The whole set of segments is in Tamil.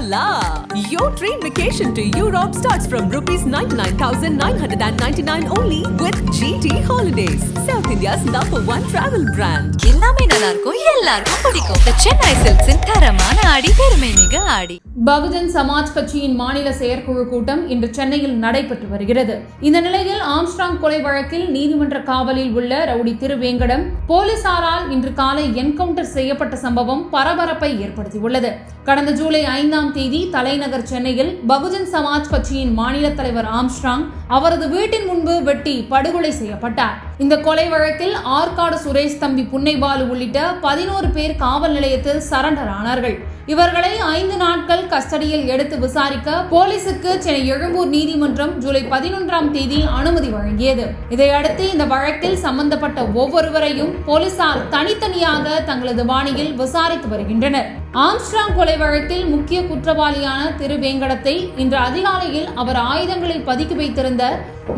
la Your train vacation to Europe starts from rupees 99,999 only with GT Holidays, South India's number one travel brand. எல்லாமே நல்லா இருக்கும் எல்லாருக்கும் பிடிக்கும். The சென்னை சில்க்ஸின் தரமான ஆடி பெருமை மிக ஆடி. பகுஜன் சமாஜ் கட்சியின் மாநில செயற்குழு கூட்டம் இன்று சென்னையில் நடைபெற்று வருகிறது. இந்த நிலையில் ஆம்ஸ்ட்ராங் கொலை வழக்கில் நீதிமன்ற காவலில் உள்ள ரவுடி திருவேங்கடம் போலீசாரால் இன்று காலை என்கவுண்டர் செய்யப்பட்ட சம்பவம் பரபரப்பை ஏற்படுத்தியுள்ளது. கடந்த ஜூலை ஐந்தாம் தேதி தலைநகர் சென்னையில் பகுஜன் சமாஜ் கட்சியின் மாநில தலைவர் ஆம்ஸ்ட்ராங் அவரது வீட்டின் முன்பு வெட்டி படுகொலை செய்யப்பட்டார். இந்த கொலை வழக்கில் ஆற்காடு சுரேஷ் தம்பி புன்னைபாலு உள்ளிட்ட பதினோரு பேர் காவல் நிலையத்தில் சரண்டர் ஆனார்கள். இவர்களை ஐந்து நாட்கள் கஸ்டடியில் எடுத்து விசாரிக்க போலீசுக்கு சென்னை எழும்பூர் நீதிமன்றம் ஜூலை பதினொன்றாம் தேதி அனுமதி வழங்கியது. இதையடுத்து இந்த வழக்கில் சம்பந்தப்பட்ட ஒவ்வொருவரையும் போலீசார் தனித்தனியாக தங்களது பாணியில் விசாரித்து வருகின்றனர். ஆம்ஸ்ட்ராங் கொலை வழக்கில் முக்கிய குற்றவாளியான திரு வேங்கடத்தை இன்று அதிகாலையில் அவர் ஆயுதங்களை பதுக்கி வைத்திருந்த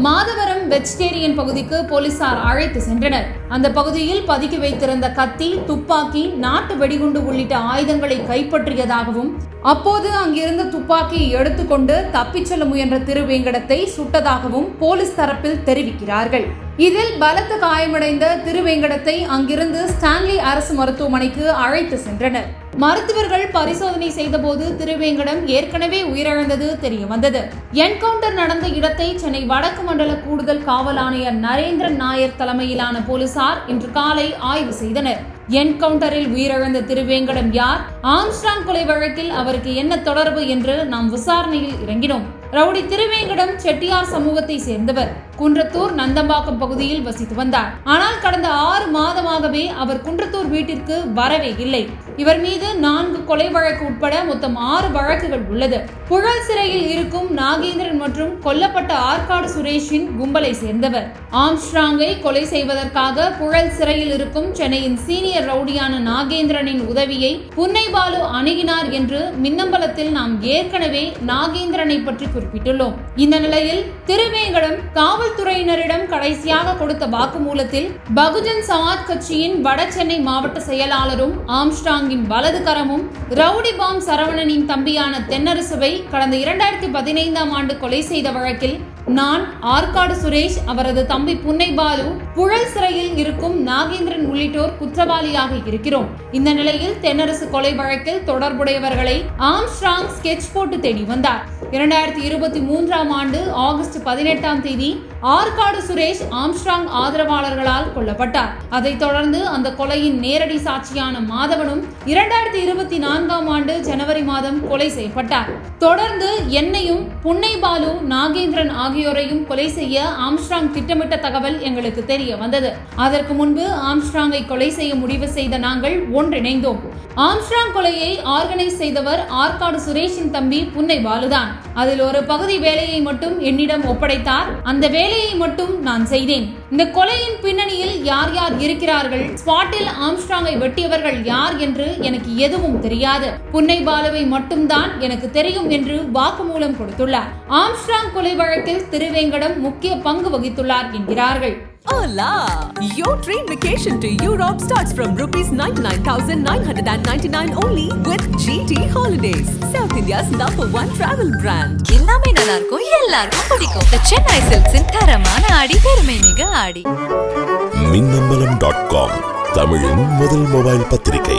மாதவரம் வெஜிடேரியன் பகுதிக்கு போலீசார் அழைத்து சென்றனர். அந்த பகுதியில் பதுக்கி வைத்திருந்த கத்தி துப்பாக்கி நாட்டு வெடிகுண்டு உள்ளிட்ட ஆயுதங்களை கைப்பற்றியதாகவும் அப்போது அங்கிருந்த துப்பாக்கியை எடுத்துக்கொண்டு தப்பிச் செல்ல முயன்ற திருவேங்கடத்தை சுட்டதாகவும் போலீஸ் தரப்பில் தெரிவிக்கிறார்கள். இதில் பலத்த காயமடைந்த திருவேங்கடத்தை அங்கிருந்து ஸ்டான்லி அரசு மருத்துவமனைக்கு அழைத்து சென்றனர். மருத்துவர்கள் பரிசோதனை செய்தபோது திருவேங்கடம் ஏற்கனவே உயிரிழந்தது தெரிய வந்தது என்கவுண்டர் நடந்த இடத்தை சென்னை வடக்கு மண்டல கூடுதல் காவல் ஆணையர் நரேந்திரன் நாயர் தலைமையிலான போலீசார் இன்று காலை ஆய்வு செய்தனர். என்கவுண்டரில் உயிரிழந்த திருவேங்கடம் யார்? ஆம்ஸ்டாங் கொலை வழக்கில் அவருக்கு என்ன தொடர்பு என்று நாம் விசாரணையில் இறங்கினோம். ரவுடி திருவேங்கடம் செட்டியார் சமூகத்தை சேர்ந்தவர். குன்றத்தூர் நந்தம்பாக்கம் பகுதியில் வசித்து வந்தார். ஆனால் கடந்த ஆறு மாதமாகவே அவர் குன்றத்தூர் வீட்டிற்கு வரவே இல்லை. இவர் மீது நான்கு கொலை வழக்கு உட்பட மொத்தம் ஆறு வழக்குகள் உள்ளது. புழல் சிறையில் இருக்கும் நாகேந்திரன் மற்றும் கொல்லப்பட்ட ஆற்காடு சுரேஷின் கும்பலை சேர்ந்தவர். ஆம்ஸ்ட்ராங்கை கொலை செய்வதற்காக புழல் சிறையில் இருக்கும் சென்னையின் சீனியர் ரவுடியான நாகேந்திரனின் உதவியை புன்னைபாலு அணுகினார் என்று மின்னம்பலத்தில் நாம் ஏற்கனவே நாகேந்திரனை பற்றி குறிப்பிட்டுள்ளோம். இந்த நிலையில் திருவேங்கடம் காவல்துறையினரிடம் கடைசியாக கொடுத்த வாக்குமூலத்தில் பகுஜன் சமாஜ் கட்சியின் வட சென்னை மாவட்ட செயலாளரும் ஆம்ஸ்டாங்கின் வலது கரமும் ரவுடி பாம் சரவணனின் தம்பியான தென்னரசுவை கடந்த இரண்டாயிரத்தி பதினைந்தாம் ஆண்டு கொலை செய்த வழக்கில் நான் ஆற்காடு சுரேஷ் அவரது தம்பி புன்னைபாலு புழல் சிறையில் இருக்கும் நாகேந்திரன் உள்ளிட்டோர் குற்றவாளியாக இருக்கிறோம். இந்த நிலையில் தென்னரசு கொலை வழக்கில் தொடர்புடையவர்களை ஆம்ஸ்ட்ராங் ஸ்கெட்ச் போட்டு தேடி வந்தார். இரண்டாயிரத்தி இருபத்தி மூன்றாம் ஆண்டு ஆகஸ்ட் பதினெட்டாம் தேதி ஆற்காடு சுரேஷ் ஆம்ஸ்ட்ராங் ஆதரவாளர்களால் கொல்லப்பட்டார். அதைத் தொடர்ந்து அந்த கொலையின் நேரடி சாட்சியான மாதவனும் இரண்டாயிரத்தி இருபத்தி நான்காம் ஆண்டு ஜனவரி மாதம் கொலை செய்யப்பட்டார். தொடர்ந்து என்னையும் புன்னைபாலு நாகேந்திரன் ஆகியோரையும் கொலை செய்ய ஆம்ஸ்ட்ராங் திட்டமிட்ட தகவல் எங்களுக்கு தெரிய வந்தது. அதற்கு முன்பு ஆம்ஸ்ட்ராங்கை கொலை செய்ய முடிவு செய்த நாங்கள் ஒன்றிணைந்தோம். ஆம்ஸ்ட்ராங் கொலையை ஆர்கனைஸ் செய்தவர் ஆற்காடு சுரேஷின் தம்பி புன்னை பாலுதான். அதில் ஒரு பகுதி வேலையை மட்டும் என்னிடம் ஒப்படைத்தார். அந்த வேலை வேலையை மட்டும் நான் செய்தேன். இந்த கொலையின் பின்னணியில் யார் யார் இருக்கிறார்கள்? ஸ்பாட்டில் ஆம்ஸ்ட்ராங்கை வெட்டியவர்கள் யார் என்று எனக்கு எதுவும் தெரியாது. புன்னை பாலுவை மட்டும்தான் எனக்கு தெரியும் என்று வாக்குமூலம் கொடுத்துள்ளார். ஆம்ஸ்ட்ராங் கொலை வழக்கில் திருவேங்கடம் முக்கிய பங்கு வகித்துள்ளார் என்கிறார்கள். Hola! Your train vacation to Europe starts from rupees 99,999 only with GT Holidays, South India's number one travel brand எல்லாமே நல்லா இருக்கும் எல்லாருக்கும் பிடிக்கும். த சென்னை சில்க்ஸின் தரமான ஆடி பெருமை மிக ஆடி. மின்னம்பலம் டாட் காம் தமிழின் முதல் மொபைல் பத்திரிகை.